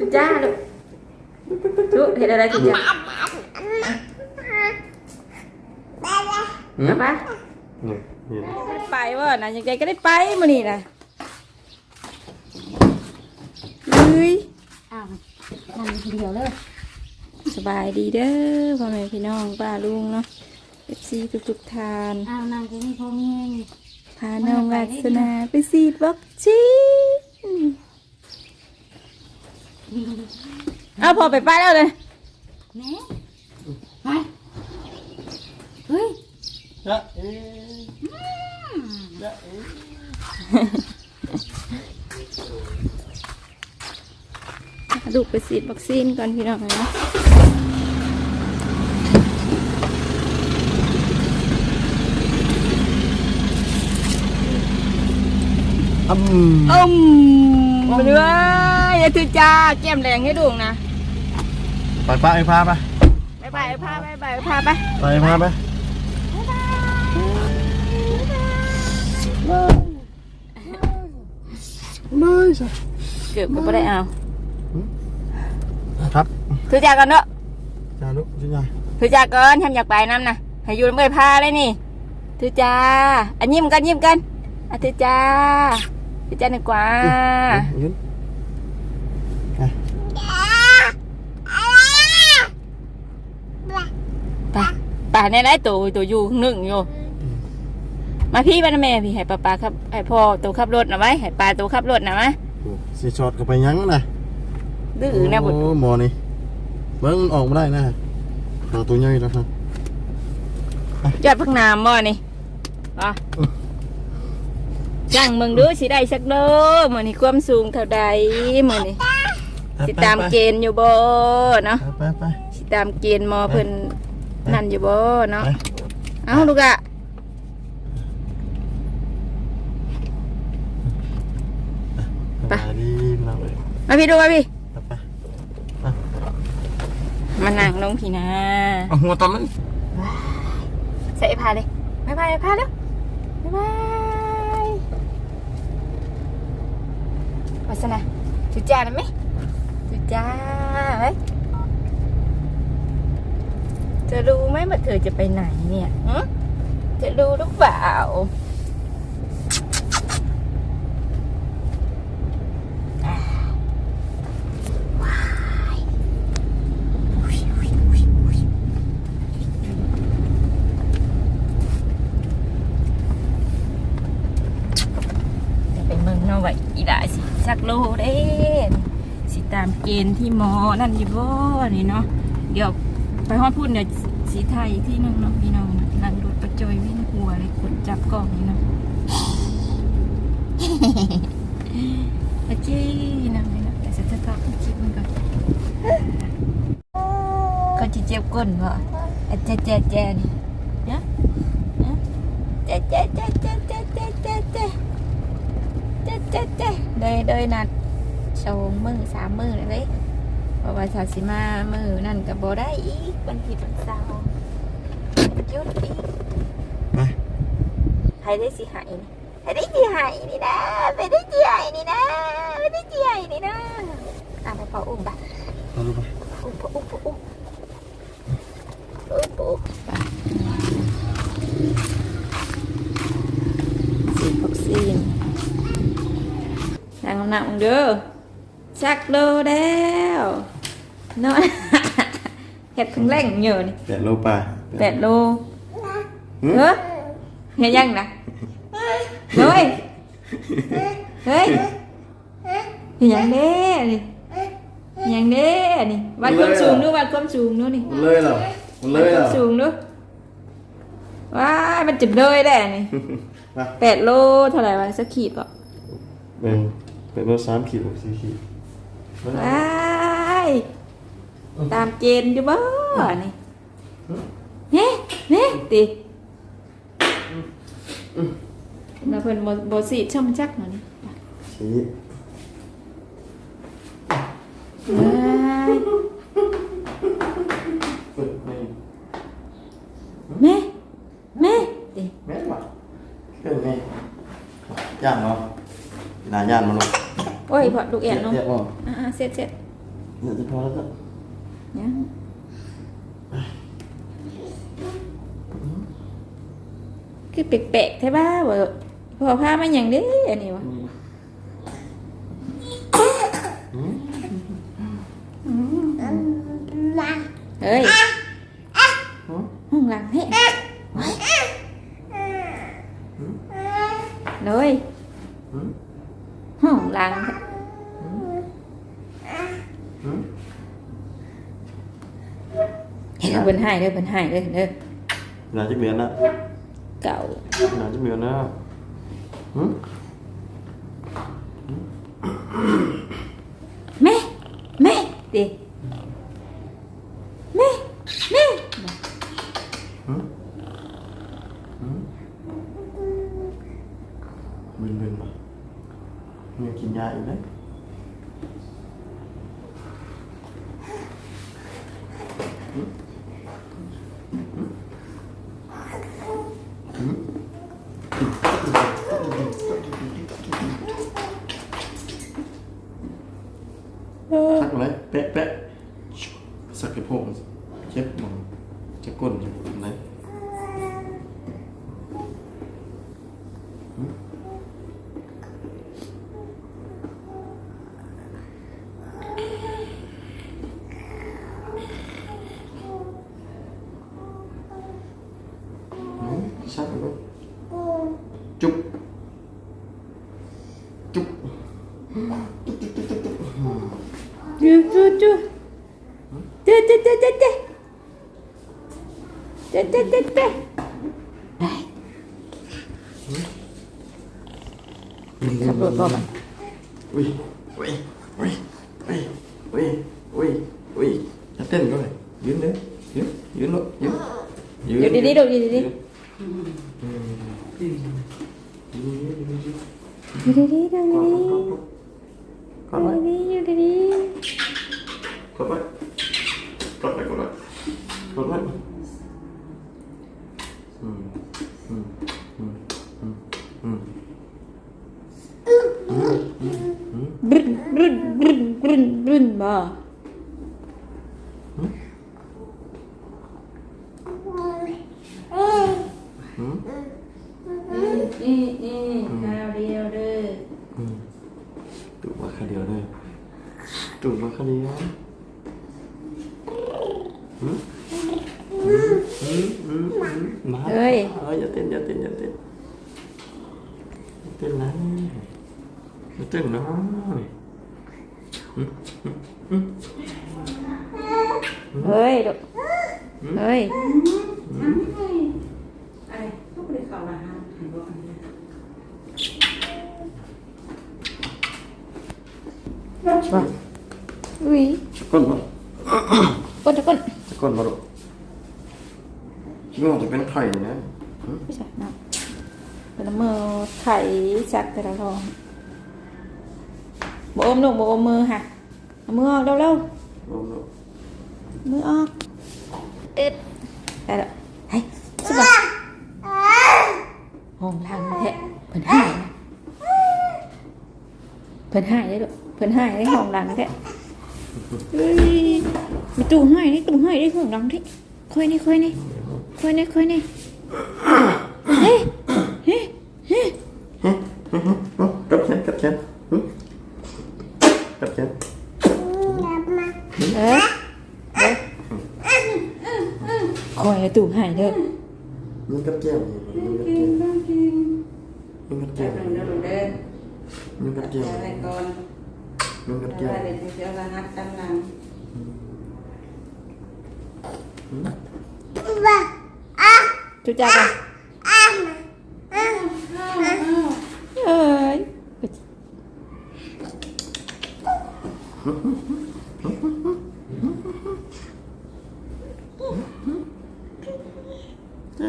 จุจ้าลูกลูกเห็นอะไรจุจ้าอืมเอาไปนี่เห็นไปว่านะยังไงก็ได้ไปมื้อนี้นะเฮ้ยอ้าวนั่งคนเดียวเลยสบายดีเด้อพ่อแม่พี่น้องป้าลุงเนาะเอฟซีทุกๆทานอ้าวนั่งที่นี่พอมีเองพาน้องวัสนาไปฉีดวัคซี เอาพอไปป้าแล้วเลยแม่ไปเฮ้ยจ๊ะเอ๊ะจ๊ะเอ๊ะลูกไปฉีดวัคซีนก่อนพี่น้องนะ อืมอืมมาด้วยอย่าถือจ้าแก้มแดงให้ดูนะไปป้าไอ้พาไปบายบายพาบายบายพาไปไปพาไปไม่ใช่เกือบก็ไม่ได้เอาครับถือจ้าก่อนเนาะจ้าลูกชิ้นใหญ่ถือจ้าก่อนทำอยากไปน้ำนะให้อยู่เมื่อยพาเลยนี่ถือจ้าอันยิ้มกันยิ้มกันอะถือจ้า ถือจ้าหนึ่งกว่า ยืนไปไปในไหนตัวตัวอยู่ข้างหนึ่งอยู่ มาพี่บ้านแม่พี่ให้ป้าป้าครับให้พ่อตัวขับรถนะไว้ให้ป้าตัวขับรถนะมะสีช็อตก็ไปยั้งนะดื้อนะบุตรโอ้หมอนี่เบิ้งมันออกมาได้นะตัวตัวใหญ่แล้วครับ ยอดพักน้ำบ่นี่อะ จังมึงดูสิได้สักเด้อมื้อนี้ความสูงเท่าใดมื้อนี้สิตามเกณฑ์อยู่บ่เนาะไปไปสิตามเกณฑ์หมอเพิ่นนั่นอยู่บ่เนาะไปเอ้าลูกอะไปดีเราเลยมาพี่ดูมาพี่ไปไปมานั่งลงพี่นะเอาหัวตอนนั้นใส่ผ้าเลยบ๊ายบายผ้าแล้วบ๊ายบาย วาสนาจุจ้าได้ไหมจุจ้าไหมจะรู้ไหมว่าเธอจะไปไหนเนี่ยจะรู้หรือเปล่าักโลเด้สิตามเกณฑ์ที่หมอนั่นยี่บ่นี่เนาะเดี๋ยวไปฮอดพูดเดี๋ยวสีไทยที่นึงเนาะพี่น้องนั่งรถประจอยวิ่งหัวเลยกดจับกล่องนี่เนาะโอเคนั่งเลยนะแต่จะจะทักคลิปมันก่อนก็จะเจ็บก้นเหรอแจ๊แจ๊แจ๊นี่นะแจ๊แจ๊แจ๊ เจเจเจเดยเดยนัดสองมือสามมือเลยเด้เพราะว่าชาสิมามือนั่นกับโบได้อีกวันผิดวันเสาร์หยุดอีกไปใครได้สิหายนี่ใครได้สิหายนี่นะไปได้สิหายนี่นะไปได้สิหายนี่นะอะไปพออุ้มไปเอาลูกไปอุ้มพออุ้มพออุ้มอุ้มพออุ้มไปฉีดวัคซีน นั่งหนักๆเด้อชักโลแล้วนอนเห็ดพึ่งแรงเยอะนี่แปดโลปลาแปดโลเฮ้ยเห็นยังนะเฮ้ยเฮ้ยเห็นยังเด้นี่เห็นยังเด้นี่วัดความสูงด้วยวัดความสูงด้วยนี่มันเลยเหรอมันเลวัดยคเหรวาอมสูงด้วยว้ายมันจุดเลยแหละนี่ไปแปดโลเท่าไหร่วะสักขีดก็ เป็นเป็นรถสามขีดหรือสี่ขีดว้ายตามเกณฑ์อยู่บ่นี่เฮ้เฮ้ติมาเพิ่นบ่บ่สีดช่อมจักหน่อยนี่สีว้ายฝึกไม่แม่แม่ติแม่หรอเกินไหมย่านเนาะนานย่านมาลูกโอ้ย พอลูกแอนลงเรียกว่าอ่าๆเสร็จเสร็จเดี๋ยวจะพอแล้วก็เนี่ยคือแปลกๆใช่ป่ะบ่พอพามาอย่างเด้อันนี้วะเฮ้ยห้องหลังเฮ้เลยห้องหลัง เฮ้ยเป็นหายเด้อเป็นหายเด้อเด้อหลานจะเมียนนะเก่าหลานจะเมียนนะหืมแม่แม่ดิ เจ็บวเจ็บมองจะบก้นจ็อะไร ขับรถบ่มันอุ้ยอุ้ยอุ้ยอุ้ยอุ้ยอุ้ยอุ้ยจะเต้นก็เลยยืนเลยยืนยืนลูกยืนยืนดีๆดูดีๆดีอยู่ดีๆดูดีๆดูดีๆอยู่ดีๆกดไว้กดไว้กดไว้กดไว้ นรุ่นบ่อีอีข้าวเดียวเด้อตุ่มมาข้าวเดียวเด้อตุ่มมาข้าวเดียวมาเอ้ยเอ้ยอย่าเต้นอย่าเต้นอย่าเต้นเต้นนะเต้นน้อย บ่อุ้ย con vào กดกด con vào độ nhưng mà chỉ bên thầy nữa ไม่ใช่นะเป็นมือไข่จักแต่ละทองบ่อมลูกบ่อมมือค่ะเอามือออกเร็วๆ Ôm độ มือออกเอ็ดได้แล้วเฮ้ยสิบะห้องล่างแท้เพิ่นหายนะเพิ่นหายได้ด้วยเพิ่นหายได้ห้องหลังแท้เฮ้ยมีตู้หายนี่ตู้หายได้ห้องหลังที่ค่อยนี่ค่อยนี่ค่อยนี่ค่อยนี่เฮ้ย Chơi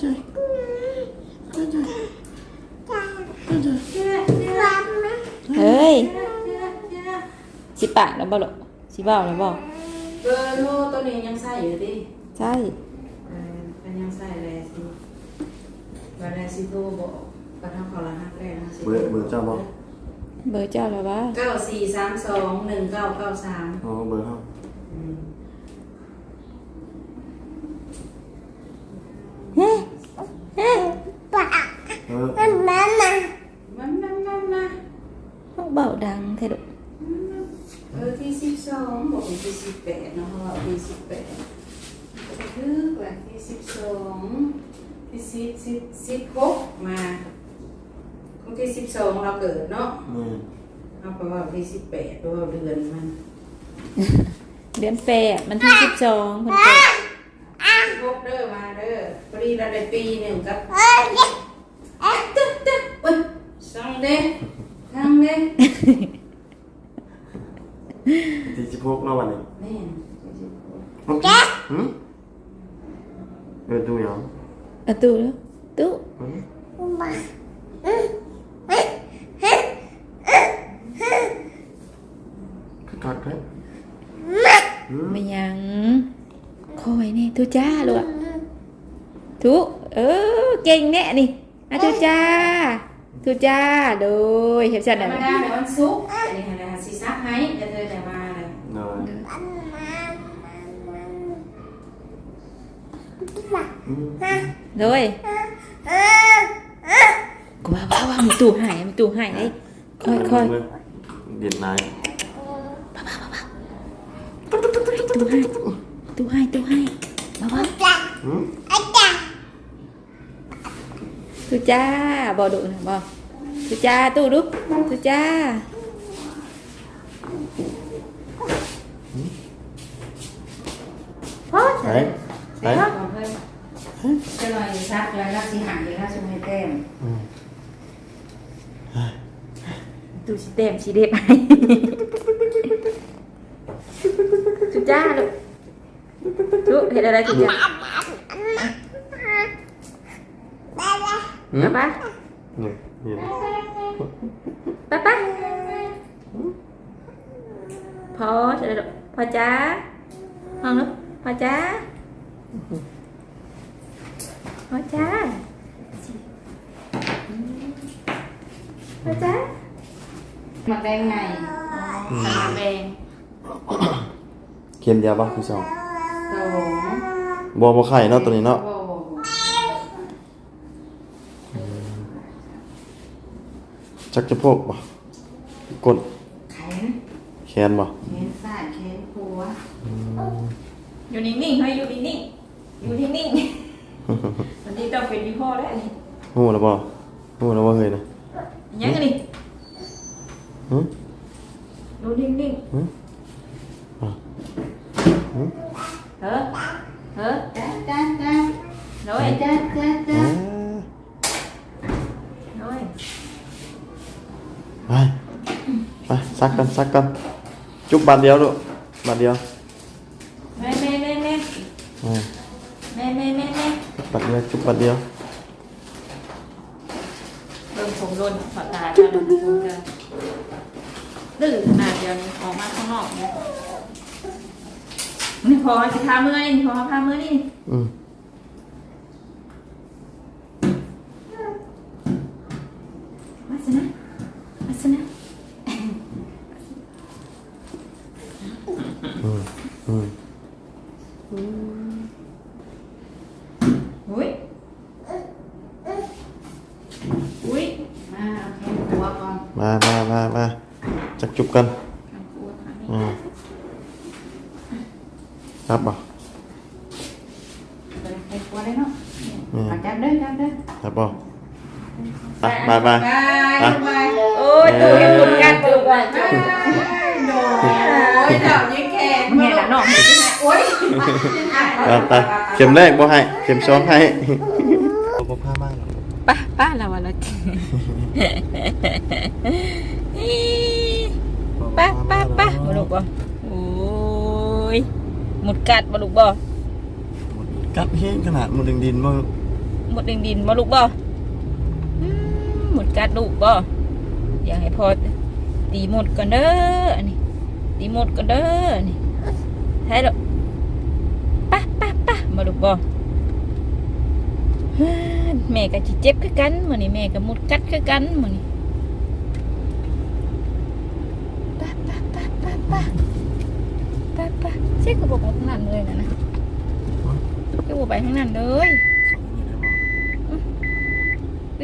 chơi Chơi chơi Chơi chơi Ơi Chị bạn nó bao lộ. Chị bảo nó bảo. Cơ lô tôi này nhắn sai vậy đi. Sai. À, nhắn sai là gì Và là xì tô bộ. Và nó còn là hát lè Bữa chào bọn เออมันยังใส่เลยสิวันไหนสิโทรบอกกระทั่งเขาละหักแรกนะสิ bữa bữa cho bông เบอร์เจ้าแล้ววะเก้าสี่สามสองหนึ่งเก้าเก้าสามอ๋อเบอร์เฮาเออมันมันมันมาต้องเบาดังแท้ดุเออที่สิบสองบอกเป็นที่สิบแปดเนาะเพราะว่าที่สิบแปดคือว่าที่สิบสองที่สิบสิบสิบหกมา วันที่สิบสองเราเกิดเนาะแม่นเอาเพราะว่าที่สิบแปดเพราะว่าเดือนมันเดือนแปดมันที่สิบสองคนเกิดสิบหกเด้อมาเด้อพอดีเราได้ปีหนึ่งกับเอ๊ะตึ๊ดตึ๊ดเอ้ยสังเด้สังเด้ที่สิบหกเนาะวันนี้แม่นที่สิบหกโอเคหืมเออดูยังอะตู้แล้วตู้หืมคือกัดไหมหืม ไม่ยังค อยนี่ทุจ้าลูกอะทุเออเก่งแน่นี่อะทุจ้าทุจ้าโดยเห็นสันธรน่ะรมดาในวันศุกร์อันนี้ค่ะนะ คะสิซักให้จะเธอแต่มาเลยเนยอืมโดยกูว่าว่าว่ามีตู้หายมีตู้หายเลยคอยคอยเด็ดนายตู้ให้ตู้ให้มาว่าหืมทุจ้าบ่ดุนะบ่ทุจ้าตู้ดุทุจ้าไหนไหนเสร็จแล้วบอกเพื่อนจะหน่อยซักแล้วนักสิหายเลยค่ะช่วยแต้มอืมตู้สิเต็มสิเด็บให้ทุจ้าลูก ทุเห็นอะไรทุจ้าหืมป้านี่เห็นป้าป้าพอเสร็จแล้วพอจ้าห้องลูกพอจ้าพอจ้าพอจ้ามาได้ไงสามแดงเค็มเดียวป่ะพี่สองสอง บัวบัวไข่เนาะตัวนี้เนาะโอ้จักจะโพกป่ะกดแขนแขนป่ะแขนซ้ายแขนขวาอยู่นิ่งๆเฮ้ยอยู่นิ่งๆอยู่นิ่งๆวันนี้ต้องเป็นยี่ห้อแล้วนี่หูแล้วป่ะหูแล้วว่าเฮ้ยนะยังไงนี่หืมอยู่นิ่งหืมอะหื มๆเฮ้อเฮ้อจ้าจ้าจ้าน้อยจ้าจ้าจ้าอ่าน้อยไปไปซักกันซักกันจุบบาทเดียวลูกบาทเดียวแม่แม่แม่แม่อ่าแม่แม่แม่แม่บาทเดียวจุบบาทเดียวเบิ่งผมโดนขอตาจ้าโดนผมจ้าดื้อขนาดเดียวนี้ออกมาข้างนอกเนี่ย นี่พอจะพามือนี่พอพามือนี่อืมมาสินะมาสินะอืมอืมอุ้ยอุ้ยมาเอาแขนขวาก่อนมามามามาจักจุบกัน ทางครัวทางนี้ อืมครับป่ะ เดินไปขวาได้เนาะ อืม มาจับเด้อจับเด้อ ครับป่ะไปไปไปบายอะบายโอ้ยตัวเห็นคนกันตัวกันโอ้ยเจ้ายิ่งแขนเห็นแล้วเนาะโอ้ยไปไปเข็มแรกบ่ให้เข็มสองให้บ่พามากป้าป้าเราวันละป้าป้าป้ามาลูกบ่โอ้ยหมดกัดมาลูกบ่กัดเฮงขนาดมันดึงดินบ่ หมดแดงดินมาลูกบ่หมดกัดลูกบ่อยากให้พอตีหมดก่อนเด้อันนี้ตีหมดก่อนเด้อนี่ใช่หรอปะปะปะมาลูกบ่แม่ก็จิเจ็บคือกันมื้อนี้แม่ก็หมดกัดคือกันมื้อนี้ปะปะปะปะปะปะปะเช็คกระบอกข้างนั่นเลยนะนะก็บอกไปข้างนั้นเลย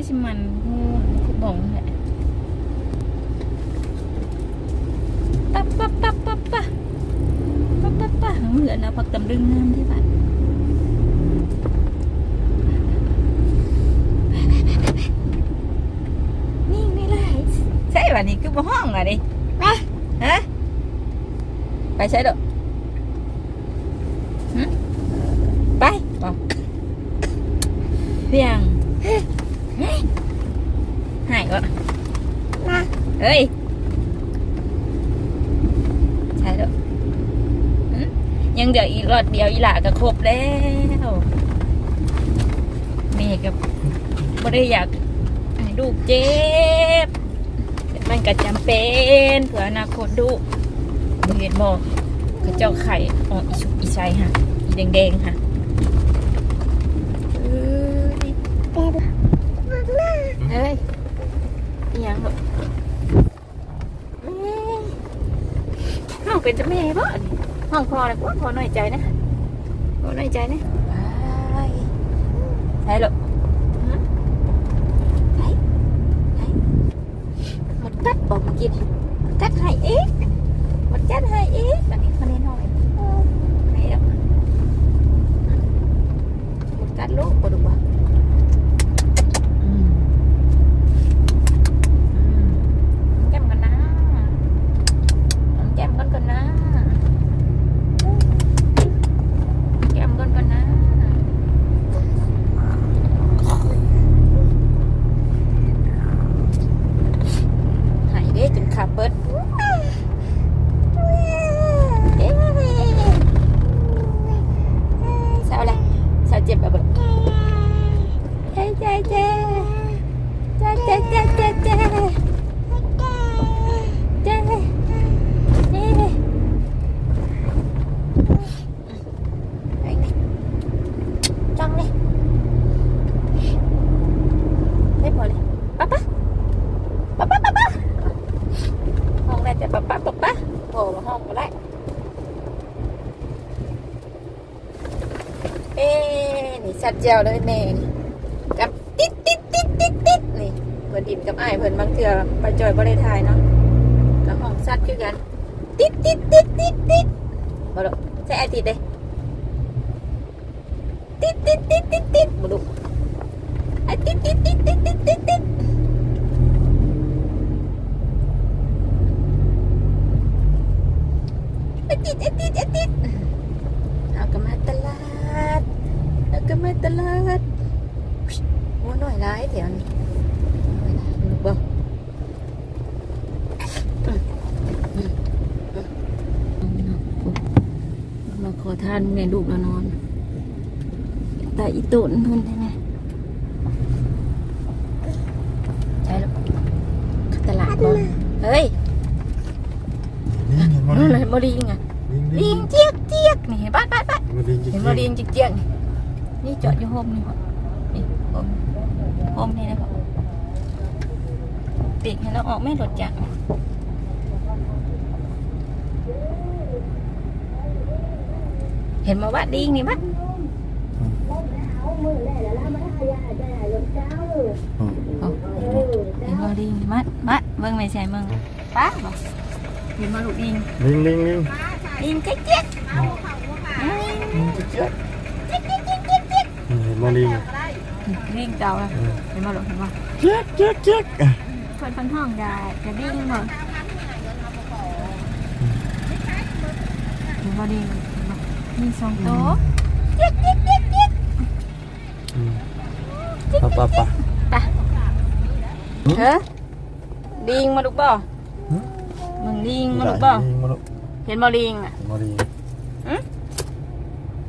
ก็ชิมันงูคือบ่องแหละปั๊บปั๊บปั๊บปั๊บปั๊บปั๊บปั๊บปั๊บเหมือนนะพักตำลึงงามที่บ้านนี่ไม่ไรใช่ป่ะนี่คือบ่ห้องอะดิไปฮะไปใช่ดอกไปบอกเพียงหายวะมา เฮ้ยใช่แล้วหึยังเดี๋ยวอีกรอดเดียวอีหล่าก็ครบแล้วแม่กับไม่ได้อยากให้ลูกเจ็บแต่มันก็จำเป็นเผื่ออนาคตลูกบ่เห็นบอกเขาเจ้าไข่ออกอีชุกอีชัยค่ะอีแดงๆค่ะเอ้ยอีหยังลูกแเป็นจะไม่ใช่บ่ห้องพอนะพอพอน้อยใจนะพอน้อยใจนะใช่หรอใช่ใช่มันตัดบอกเมื่อกี้ตัดให้เอีกมันตัดให้เอีกแบบนี้มันน้อยไม่หรอกมันตัดลูกก็ดูบ้าง นี่ชัดเจวเลยแม่นี่กับติดติดติดติดติดนี่เพิ่นดินกับไอ้เพิ่นบางเทื่อไปจอยบ่ได้ถ่ายเนาะกับห้องชัดคือกัน ติดติดติดติดติดบ่ดอกใช่ไอ้ติดเด้ติดติดติดติดติดบ่ดูไอ้ติดติดติดติดติดติดติดไอ้ติดไอ้ติดไอ้ติด เอากลับมาตลาดเอากลับมา ตลาดหัวหน่อยร้ายแถวนี้หน่อยร้ายลูกบ่มาขอทานในลูกแล้วนอนแต่อีตุนทุนได้ไหมใช่ลูกเข้าตลาดบ่เฮ้ยนบ่นู่นเลยงบ่ลิงอะลิงเจี๊ยกเจี๊ยกนี่เห็นป้าป้าป้ามันลิงจริงเห็นว่าเรียนเจียงๆนี่ นี่จอดอยู่โฮมนี่ครับนี่โฮมโฮมนี่นะครับปิดให้เราออกไม่หลดจักเห็นมาว่าดิงนี่มั้ยอืมเห็นว่าดิงมัดมัดเบิ่งไม่ใช่มึงป้าบอกเห็นมาลูกดิงลิงลิงลิงดิงเจ๊กๆอืมลิงเจ๊กเจ๊กๆเจ๊กๆเจ๊กๆ เจ๊กเห็นบ่ลิงๆดิงเก่าอะเห็นมาลูกเห็นมาเจ๊กเจ๊กเจ๊กเพิ่นเพิ่นห้องได้จะดิ้งบ่เห็นบ่ดิ้งมีสองโต๊ะเจ๊กเจ๊กเจ๊กเจ๊กปะปะปะไปเฮ้ลิงมาลูกบ่มึงลิงมาลูกบ่ลิงมาลูกเห็นบ่ลิงอะบ่ลิง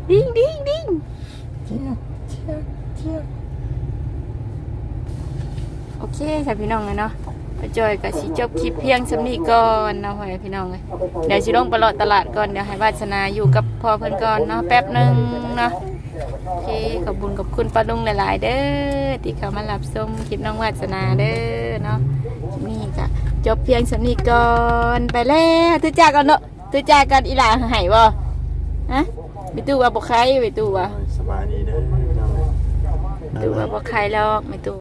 ดิ้งดิ้งดิ้ง เจ๊กเจ๊กเจ๊กโอเคค่ะพี่น้องเลยเนาะไปจอยกับสิจบคลิปเพียงสำนีก่อนเนาะพ่อแม่พี่น้องเลยเดี๋ยวสิลงไปเลาะตลาดก่อนเดี๋ยวให้วาสนาอยู่กับพ่อเพิ่นก่อนเนาะแป๊บหนึงเนาะโอเคขอบคุญขอบคุณป้าลุงหลาย ๆ เด้อที่เขามารับชมคลิปน้องวาสนาเด้อเนาะคลิปนี่ก็จบเพียงสำนีก่อนไปแล้วตุจากกันเนาะตุจากกันอีหลาใหายบ่ฮะไปตู้ว่าบ่ใครไปตู้ว่า สบายดีเด้อพี่น้อง ตู้ว่าบ่ใครหรอกไปตู้